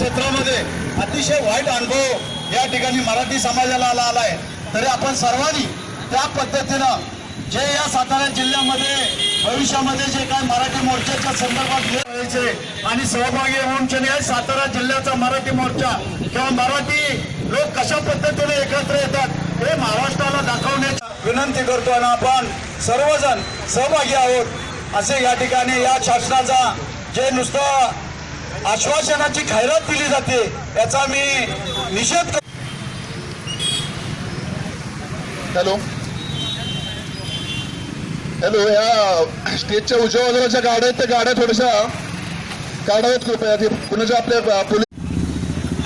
क्षेत्रामध्ये अतिशय वाईट अनुभव या ठिकाणी मराठी समाजाला आला आलाय. तरी आपण सर्वांनी त्या पद्धतीनं जे या सातारा जिल्ह्यामध्ये भविष्यामध्ये जे काय मराठी मोर्चाच्या संदर्भात व्हायचे आणि सहभागी होऊन शनी सातारा जिल्ह्याचा मराठी मोर्चा किंवा मराठी लोक कशा पद्धतीने एकत्र येतात हे महाराष्ट्राला दाखवण्याची विनंती करतो आणि आपण सर्वजण सहभागी आहोत. असे या ठिकाणी या शासनाचा जे नुसतं आश्वासनाची खैरात दिली जाते याचा मी निषेध करतो हॅलो. हॅलो या स्टेजच्या उजव्या बाजूला गाड्या आहेत त्या गाड्या थोड्याशा काढाव्यात कृपया. ते पुण्याच्या आपल्या पोलीस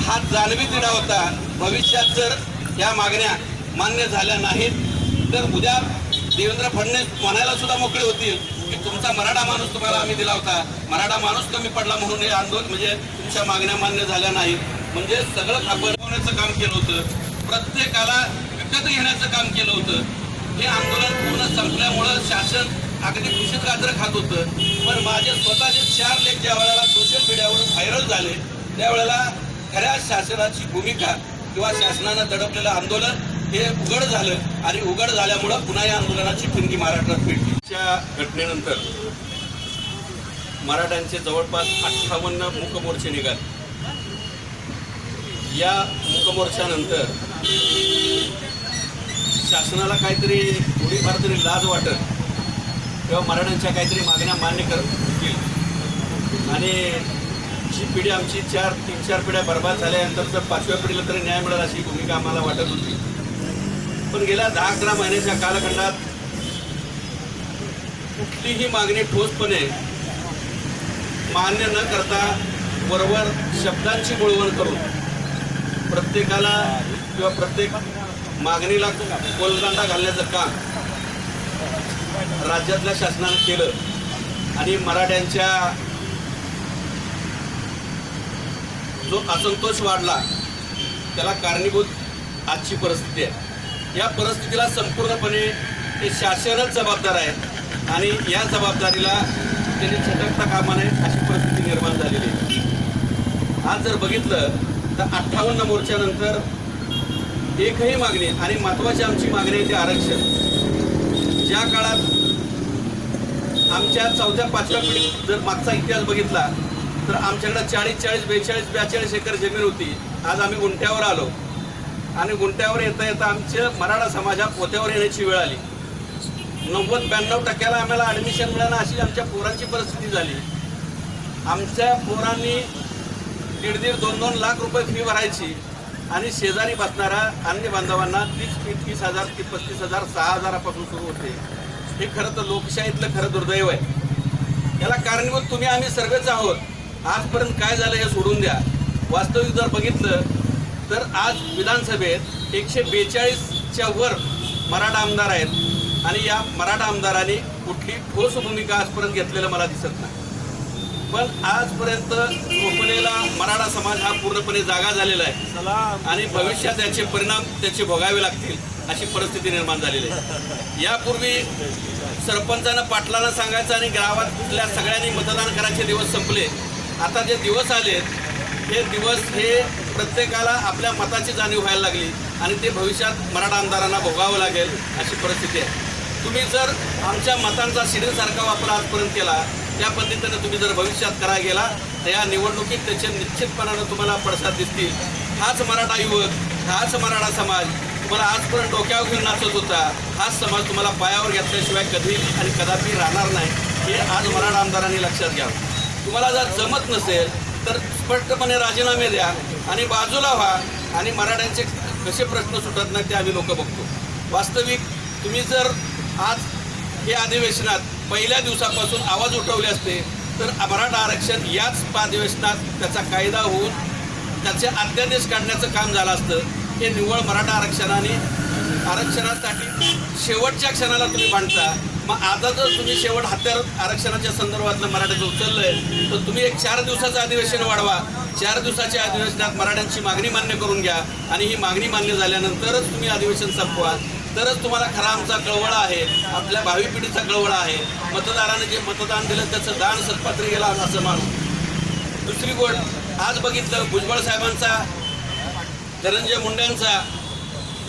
हा जाणवी तिढा होता. भविष्यात जर या मागण्या मान्य झाल्या नाहीत तर उद्या देवेंद्र फडणवीस म्हणायला सुद्धा मोकळे होतील. की तुमचा मराठा माणूस तुम्हाला आम्ही दिला होता. मराठा माणूस कमी पडला म्हणून हे आंदोलन म्हणजे तुमच्या मागण्या मान्य झाल्या नाहीत. म्हणजे सगळं खापरवण्याचं काम केलं होतं. प्रत्येकाला विकत घेण्याचं काम केलं होतं. हे आंदोलन पूर्ण संपल्यामुळं शासन अगदी खुशीत गाजर खात होतं. पण माझे स्वतःचे चार लेख ज्या वेळेला सोशल मीडियावर व्हायरल झाले त्यावेळेला खऱ्या शासनाची भूमिका किंवा शासनानं दडपलेलं आंदोलन हे उघड झालं आणि उघड झाल्यामुळं पुन्हा या आंदोलनाची फिरकी महाराष्ट्रात पेटली. त्या घटनेनंतर मराठ्यांचे जवळपास अठ्ठावन्न मूकमोर्चे निघाले. या मूकमोर्चानंतर शासनाला काहीतरी थोडीफार तरी लाज वाटत किंवा मराठ्यांच्या काहीतरी मागण्या मान्य करतील आणि जी पिढी आमची चार तीन चार पिढ्या बर्बाद झाल्यानंतर तर पाचव्या पिढीला तरी न्याय मिळेल अशी भूमिका आम्हाला वाटत होती. पण गेल्या दहा अकरा महिन्याच्या कालखंडात कुठलीही मागणी ठोसपणे मान्य न करता वरवर शब्दांची बोळवण करून प्रत्येकाला किंवा प्रत्येक मागणीला कोलदांडा घालण्याचं काम राज्यातल्या शासनानं केलं आणि मराठ्यांच्या जो असंतोष वाढला त्याला कारणीभूत आजची परिस्थिती आहे. या परिस्थितीला संपूर्णपणे हे शासनच जबाबदार आहे. आणि या जबाबदारीला त्यांनी झटकता कामा नये अशी परिस्थिती निर्माण झालेली आहे. आज जर बघितलं तर अठ्ठावन्न मोर्चानंतर एकही मागणी आणि महत्त्वाची आमची मागणी आहे ते आरक्षण. ज्या काळात आमच्या चौथ्या पाचव्या पिढीत जर मागचा इतिहास बघितला तर आमच्याकडे चाळीस चाळीस बेचाळीस बेचाळीस एकर जमीन होती. आज आम्ही गुंठ्यावर आलो. आणि गुंठ्यावर येता येता आमच्या मराठा समाजा पोत्यावर येण्याची वेळ आली. नव्वद ब्याण्णव टक्क्याला आम्हाला ॲडमिशन मिळालं अशी आमच्या पोरांची परिस्थिती झाली. आमच्या पोरांनी दीड दीड दोन दोन लाख रुपये फी भरायची आणि शेजारी बसणाऱ्या अन्य बांधवांना तीस तीस तीस हजार ते पस्तीस हजार सहा हजारापासून सुरू होते. हे खरं तर लोकशाहीतलं खरं दुर्दैव आहे. याला कारणीभूत तुम्ही आम्ही सर्वच आहोत. आजपर्यंत काय झालं हे सोडून द्या. वास्तविक जर बघितलं तर आज विधानसभेत एकशे बेचाळीसच्या वर मराठा आमदार आहेत. आणि या मराठा आमदारांनी कुठली ठोस भूमिका आजपर्यंत घेतलेलं मला दिसत नाही. पण आजपर्यंत कोकणेला मराठा समाज हा पूर्णपणे जागा झालेला आहे. आणि भविष्यात याचे परिणाम त्याचे भोगावे लागतील अशी परिस्थिती निर्माण झालेली आहे. यापूर्वी सरपंचानं पाटलांना सांगायचं आणि गावातल्या सगळ्यांनी मतदान करायचे दिवस संपले. आता जे दिवस आलेत हे दिवस हे प्रत्येकाला आपल्या मताची जाणीव व्हायला लागली आणि ते भविष्यात मराठा आमदारांना भोगावं लागेल अशी परिस्थिती आहे. तुम्ही जर आमच्या मतांचा शिडीसारखा वापर आजपर्यंत केला त्या पद्धतीनं तुम्ही जर भविष्यात करा गेला तर या निवडणुकीत त्याचे निश्चितपणानं तुम्हाला पडसाद दिसतील. हाच मराठा युवक हाच मराठा समाज तुम्हाला आजपर्यंत डोक्यावर घेऊन नाचत होता. हाच समाज तुम्हाला पायावर घेतल्याशिवाय कधी आणि कदापि राहणार नाही. हे आज मराठा आमदारांनी लक्षात घ्यावं तुम्हाला जर जमत नसेल तर स्पष्टपणे राजीनामे द्या आणि बाजूला व्हा आणि मराठ्यांचे कसे प्रश्न सुटत नाहीत ते आम्ही लोक बघतो. वास्तविक तुम्ही जर आज हे अधिवेशनात पहिल्या दिवसापासून आवाज उठवले असते तर मराठा आरक्षण याच अधिवेशनात त्याचा कायदा होऊन त्याचे अध्यादेश काढण्याचं काम झालं असतं. हे निव्वळ मराठा आरक्षणाने आरक्षणासाठी शेवटच्या क्षणाला तुम्ही मांडता मग आता जर तुम्ही शेवट हत्यार आरक्षणाच्या संदर्भातलं मराठ्याचं उचललंय तर तुम्ही एक चार दिवसाचं अधिवेशन वाढवा. चार दिवसाच्या अधिवेशनात मराठ्यांची मागणी मान्य करून घ्या. आणि ही मागणी मान्य झाल्यानंतरच तुम्ही अधिवेशन संपवा. तरच तुम्हाला खरा आमचा कळवळा आहे. आपल्या भावी पिढीचा कळवळा आहे. मतदाराने जे मतदान दिलं त्याचं दान सत्पात्र गेला असं मानू. दुसरी गोष्ट आज बघितलं भुजबळ साहेबांचा धनंजय मुंड्यांचा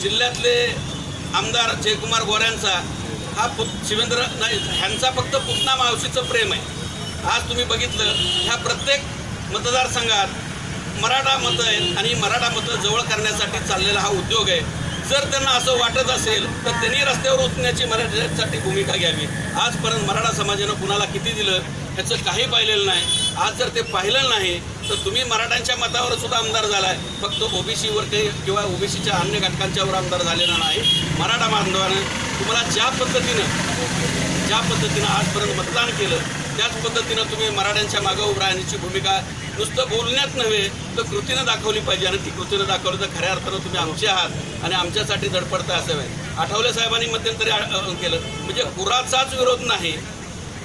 जिल्ह्यातले आमदार जयकुमार गोऱ्यांचा हा पु शिवेंद्र नाही ह्यांचा फक्त पुतना मावशीचं प्रेम आहे. आज तुम्ही बघितलं ह्या प्रत्येक मतदारसंघात मराठा मतं आहेत आणि मराठा मतं जवळ करण्यासाठी चाललेला हा उद्योग आहे. जर त्यांना असं वाटत असेल तर त्यांनी रस्त्यावर उतरण्याची मराठ्यांसाठी भूमिका घ्यावी. आजपर्यंत मराठा समाजानं कुणाला किती दिलं ह्याचं काही पाहिलेलं नाही. आज जर ते पाहिलं नाही तर तुम्ही मराठ्यांच्या मतावर सुद्धा आमदार झालाय. फक्त ओबीसीवर ते किंवा ओबीसीच्या अन्य घटकांच्यावर आमदार झालेला नाही. मराठा बांधवानं तुम्हाला ज्या पद्धतीनं ज्या पद्धतीनं आजपर्यंत मतदान केलं त्याच पद्धतीनं तुम्ही मराठ्यांच्या मागं उभं राहण्याची भूमिका नुसतं बोलण्यात नव्हे तर कृतीनं दाखवली पाहिजे. आणि ती कृतीनं दाखवली तर खऱ्या अर्थानं तुम्ही आमचे आहात आणि आमच्यासाठी धडपडता असावे आठवले साहेबांनी मध्यंतरी केलं. म्हणजे कुराचाच विरोध नाही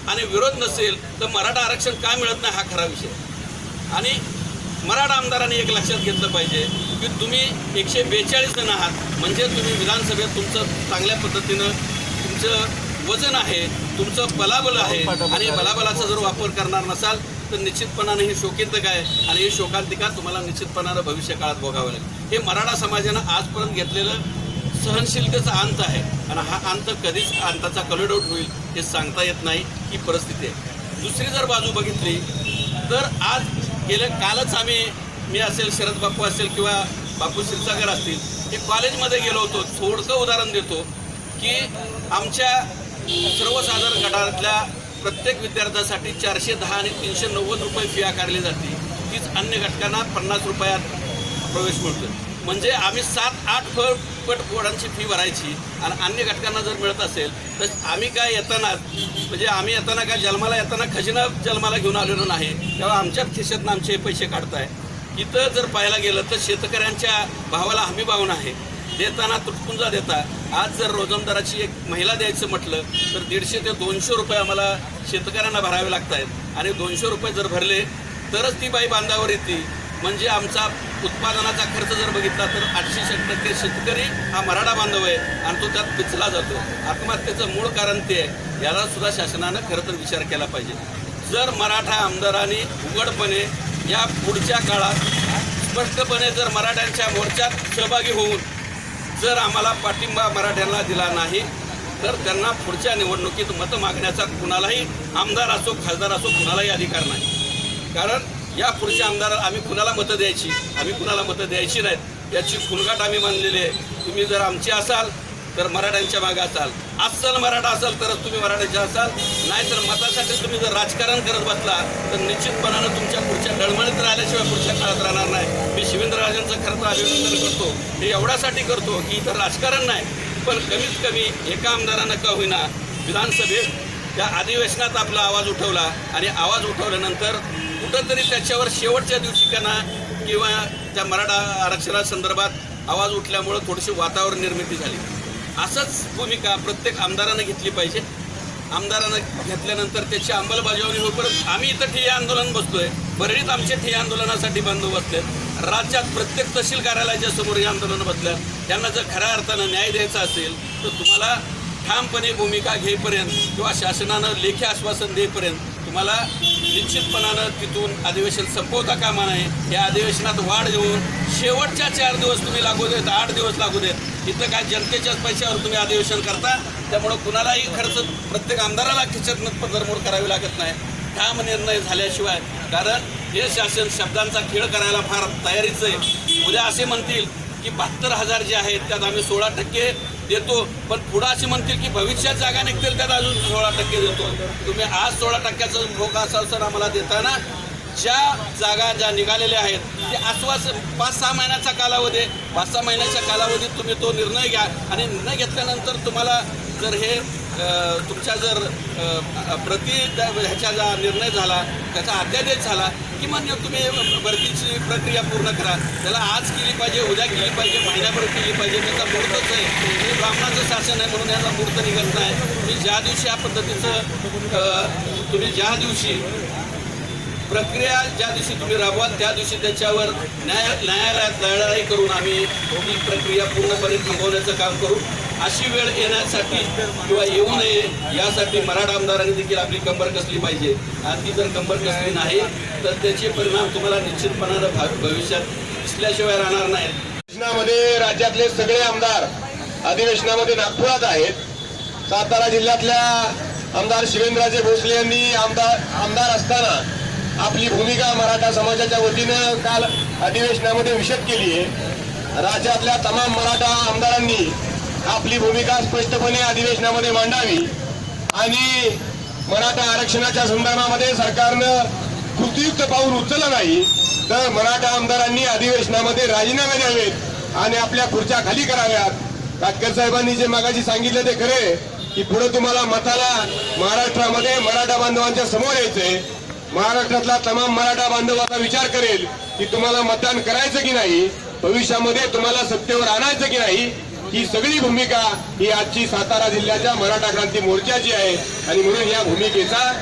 आणि विरोध नसेल तर मराठा आरक्षण का मिळत नाही हा खरा विषय. आणि मराठा आमदारांनी एक लक्षात घेतलं पाहिजे की तुम्ही एकशे बेचाळीस जण आहात. म्हणजे तुम्ही विधानसभेत तुमचं चांगल्या पद्धतीनं तुमचं वजन आहे तुमचं बलाबल आहे आणि बलाबलाचा जर वापर करणार नसाल तर निश्चितपणाने ही शोकिंतक आहे आणि ही शोकांतिका तुम्हाला निश्चितपणानं भविष्य काळात भोगावं लागेल. हे मराठा समाजानं आजपर्यंत घेतलेलं सहनशीलतेचा अंत आहे. आणि हा अंत कधीच अंताचा कलोडोट होईल हे सांगता येत नाही ही परिस्थिती आहे. दुसरी जर बाजू बघितली तर आज गेल्या कालच आम्ही मी असेल शरद बापू असेल किंवा बापू क्षीरसागर असतील हे कॉलेजमध्ये गेलो होतो. थोडकं उदाहरण देतो की आमच्या सर्वसाधारण गटातल्या प्रत्येक विद्यार्थ्यासाठी चारशे दहा आणि तीनशे नव्वद रुपये फी आकारली जाते. तीच अन्य घटकांना पन्नास रुपयात प्रवेश मिळतो. म्हणजे आम्ही सात आठ फ- पट पोरांची फी भरायची आणि अन्य घटकांना जर मिळत असेल तर आम्ही काय येताना म्हणजे आम्ही येताना काय जन्माला येताना खजिना जन्माला घेऊन आलेलो नाही. तेव्हा आमच्याच खिशातनं आमचे पैसे काढताय. इथं जर पाहायला गेलं तर शेतकऱ्यांच्या भावाला हमी भाव आहे देताना तुटपुंजा देता. आज जर रोजंदाराची एक महिला द्यायचं म्हटलं तर दीडशे ते दोनशे रुपये आम्हाला शेतकऱ्यांना भरावे लागत आहेत आणि दोनशे रुपये जर भरले तरच ती बाई बांधावर येते. म्हणजे आमचा उत्पादनाचा खर्च जर बघितला तर आठशे टक्के शेतकरी हा मराठा बांधव आहे आणि तो त्यात पिचला जातो. आत्महत्येचं मूळ कारण ते आहे. याला सुद्धा शासनानं खरं तर विचार केला पाहिजे. जर मराठा आमदारांनी उघडपणे या पुढच्या काळात स्पष्टपणे जर मराठ्यांच्या मोर्चात सहभागी होऊन जर आम्हाला पाठिंबा मराठ्यांना दिला नाही तर त्यांना पुढच्या निवडणुकीत मतं मागण्याचा कुणालाही आमदार असो खासदार असो कुणालाही अधिकार नाही. कारण या पुढच्या आमदार आम्ही कुणाला मतं द्यायची आम्ही कुणाला मतं द्यायची नाहीत याची फुलगाट आम्ही मानलेली आहे. तुम्ही जर आमची असाल तर मराठ्यांच्या मागे असाल. अस्सल मराठा असाल तरच तुम्ही मराठ्याचे असाल. नाहीतर मतासाठी तुम्ही जर राजकारण करत बसला तर निश्चितपणानं तुमच्या पुढच्या डळमळीत राहिल्याशिवाय पुढच्या काळात राहणार नाही. मी शिवेंद्रराजांचं खरं तर अभिनंदन करतो. हे एवढ्यासाठी करतो की इथं राजकारण नाही पण कमीत कमी एका आमदारानं का होईना विधानसभेत त्या अधिवेशनात आपला आवाज उठवला आणि आवाज उठवल्यानंतर कुठंतरी त्याच्यावर शेवटच्या दिवशी त्यांना किंवा त्या मराठा आरक्षणासंदर्भात आवाज उठल्यामुळं थोडीशी वातावरण निर्मिती झाली. असंच भूमिका प्रत्येक आमदारानं घेतली पाहिजे. आमदारानं घेतल्यानंतर त्याची अंमलबजावणी होईपर्यंत आम्ही इथं ठिय्या आंदोलन बसतोय बरेच आमचे ठिय्या आंदोलनासाठी बांधव बसलेत. राज्यात प्रत्येक तहसील कार्यालयाच्या समोर हे आंदोलन बसल्यात त्यांना जर खऱ्या अर्थानं न्याय द्यायचा असेल तर तुम्हाला ठामपणे भूमिका घेईपर्यंत किंवा शासनानं लेखी आश्वासन देईपर्यंत तुम्हाला निश्चितपणानं तिथून अधिवेशन संपवता कामा नये. या अधिवेशनात वाढ देऊन शेवटच्या चार दिवस तुम्ही लागू देत आठ दिवस लागू देत. इथं काय जनतेच्याच पैशावर तुम्ही अधिवेशन करता त्यामुळं कुणालाही खर्च प्रत्येक आमदाराला खिचत पदरमोड करावी लागत नाही. ठाम निर्णय झाल्याशिवाय. कारण हे शासन शब्दांचा खेळ करायला फार तयारीचं आहे. उद्या असे म्हणतील की बहात्तर हजार जे आहेत त्यात आम्ही सोळा टक्के देतो पण पुढं असे म्हणतील की भविष्यात जागा निघतील त्यात अजून सोळा टक्के देतो तुम्ही आज सोळा टक्क्याचा भोग असाल सर आम्हाला देताना ज्या जागा ज्या निघालेल्या आहेत ते आश्वास पाच सहा महिन्याचा कालावधी आहे. पाच सहा महिन्याच्या कालावधीत तुम्ही तो निर्णय घ्या आणि निर्णय घेतल्यानंतर तुम्हाला जर हे तुमच्या जर प्रति ह्याचा जा निर्णय झाला त्याचा अध्यादेश झाला की मान्य तुम्ही भरतीची प्रक्रिया पूर्ण करा. त्याला आज केली पाहिजे उद्या केली पाहिजे महिन्याभर केली पाहिजे त्याचा मुहूर्तच आहे. हे ब्राह्मणाचं शासन आहे म्हणून याचा मुहूर्त निघत नाही तुम्ही ज्या दिवशी या पद्धतीचं तुम्ही ज्या दिवशी प्रक्रिया ज्या दिवशी तुम्ही राबवाल त्या दिवशी त्याच्यावर न्याय न्यायालयात लढाई करून आम्ही ही प्रक्रिया पूर्णपणे थांबवण्याचं काम करू. अशी वेळ येण्यासाठी किंवा येऊ नये यासाठी मराठा आमदारांनी देखील आपली कंबर कसली पाहिजे. आणि ती जर कंबर कसली नाही तर त्याचे परिणाम तुम्हाला निश्चितपणानं भविष्यात दिसल्याशिवाय राहणार नाहीत. अधिवेशनामध्ये राज्यातले सगळे आमदार अधिवेशनामध्ये नागपुरात आहेत. सातारा जिल्ह्यातल्या आमदार शिवेंद्रराजे भोसले यांनी आमदार आमदार असताना आपली भूमिका मराठा समाजाच्या वतीनं काल अधिवेशनामध्ये विशद केली आहे. राज्यातल्या तमाम मराठा आमदारांनी आपली भूमिका स्पष्टपणे अधिवेशनामध्ये मांडावी. आणि मराठा आरक्षणाच्या संदर्भामध्ये सरकारनं कृतीयुक्त पाऊल उचललं नाही तर मराठा आमदारांनी अधिवेशनामध्ये राजीनामे द्यावेत आणि आपल्या खुर्च्या खाली कराव्यात. काटकर साहेबांनी जे मागाशी सांगितलं ते खरे की पुढे तुम्हाला मताला महाराष्ट्रामध्ये मराठा बांधवांच्या समोर यायचंय. महाराष्ट्रातला तमाम मराठा बांधवाचा विचार करेल की तुम्हाला मतदान करायचं की नाही भविष्यामध्ये तुम्हाला सत्तेवर आणायचं की नाही ही सगळी भूमिका ही आजची सातारा जिल्ह्याच्या मराठा क्रांती मोर्चाची आहे. आणि म्हणून या भूमिकेचा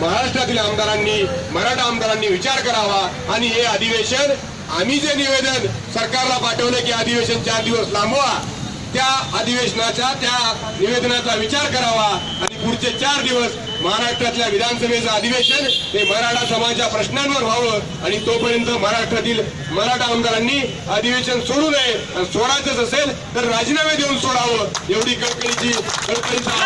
महाराष्ट्रातील आमदारांनी मराठा आमदारांनी विचार करावा. आणि हे अधिवेशन आम्ही जे निवेदन सरकारला पाठवलं की अधिवेशन चार दिवस लांबवा त्या अधिवेशनाचा त्या निवेदनाचा विचार करावा. पुढचे चार दिवस महाराष्ट्रातल्या विधानसभेचं अधिवेशन हे मराठा समाजाच्या प्रश्नांवर व्हावं आणि तोपर्यंत महाराष्ट्रातील मराठा आमदारांनी अधिवेशन सोडू नये आणि सोडायचंच असेल तर राजीनामे देऊन सोडावं एवढी कळकळीची कळकळीचा